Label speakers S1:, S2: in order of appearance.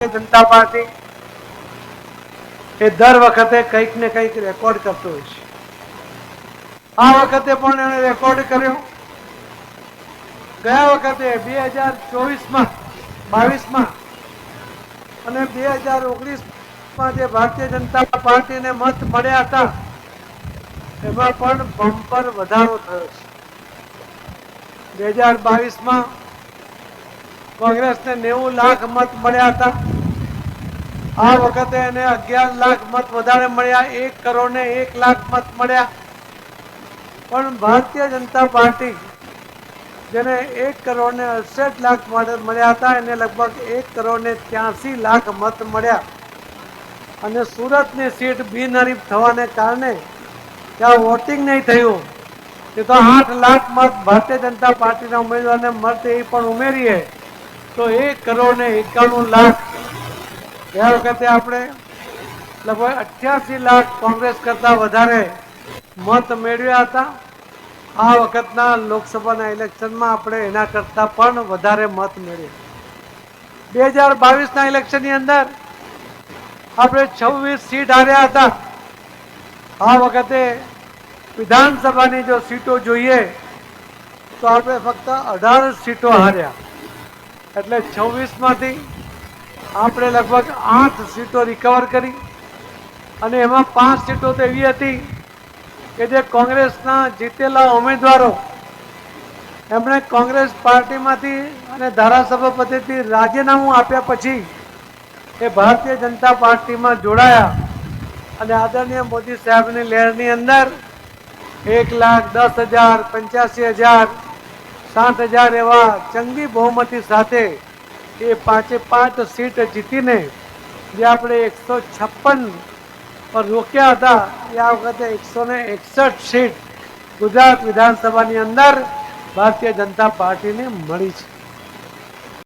S1: જનતા party એ દર વખતે કંઈક ને કંઈક રેકોર્ડ કરતો હોય છે. આ વખતે પણ એણે રેકોર્ડ કર્યો. ગયા વખતે બે હજાર ચોવીસમાં, બાવીસમાં અને બે હજાર ઓગણીસમાં જે ભારતીય જનતા પાર્ટીને મત મળ્યા હતા, એમાં પણ બમ્પર વધારો થયો છે. બે હજાર બાવીસમાં કોંગ્રેસને નેવું લાખ મત મળ્યા હતા. આ વખતે એને અગિયાર લાખ મત વધારે મળ્યા, એક કરોડ ને એક લાખ મત મળ્યા. પણ ભારતીય જનતા પાર્ટી જેને એક કરોડ ને અડસઠ લાખ મત મળ્યા હતા, એને લગભગ એક કરોડ ને ત્યાસી લાખ મત મળ્યા. અને સુરતની સીટ બિનહરીફ થવાને કારણે ત્યાં વોટિંગ નહીં થયું. એ તો આઠ લાખ મત ભારતીય જનતા પાર્ટીના ઉમેદવારને મળશે એ પણ ઉમેરીએ. તો એક કરોડ ને એકાણું લાખ. ગયા વખતે આપણે લગભગ અઠ્યાસી લાખ કોંગ્રેસ કરતા વધારે મત મેળવ્યા હતા. આ વખતના લોકસભાના ઇલેક્શનમાં આપણે એના કરતા પણ વધારે મત મેળવ્યા. બે હજાર બાવીસના ઇલેક્શનની અંદર આપણે છવ્વીસ સીટ હાર્યા હતા. આ વખતે વિધાનસભાની જો સીટો જોઈએ, તો આપણે ફક્ત અઢાર સીટો હાર્યા. એટલે છવ્વીસમાંથી આપણે લગભગ આઠ સીટો રિકવર કરી અને એમાં પાંચ સીટો તો એવી હતી કે જે કોંગ્રેસના જીતેલા ઉમેદવારો, એમણે કોંગ્રેસ પાર્ટીમાંથી અને ધારાસભા પદેથી રાજીનામું આપ્યા પછી એ ભારતીય જનતા પાર્ટીમાં જોડાયા અને આદરણીય મોદી સાહેબની લહેરની અંદર એક લાખ દસ હજાર પંચ્યાસી હજાર સાત હજાર એવા ચંગી બહુમતી સાથે એ પાંચે પાંચ સીટ જીતીને જે આપણે એકસો છપ્પન પર રોક્યા હતા, એ આ વખતે એકસો ને એકસઠ સીટ ગુજરાત વિધાનસભાની અંદર ભારતીય જનતા પાર્ટીને મળી છે.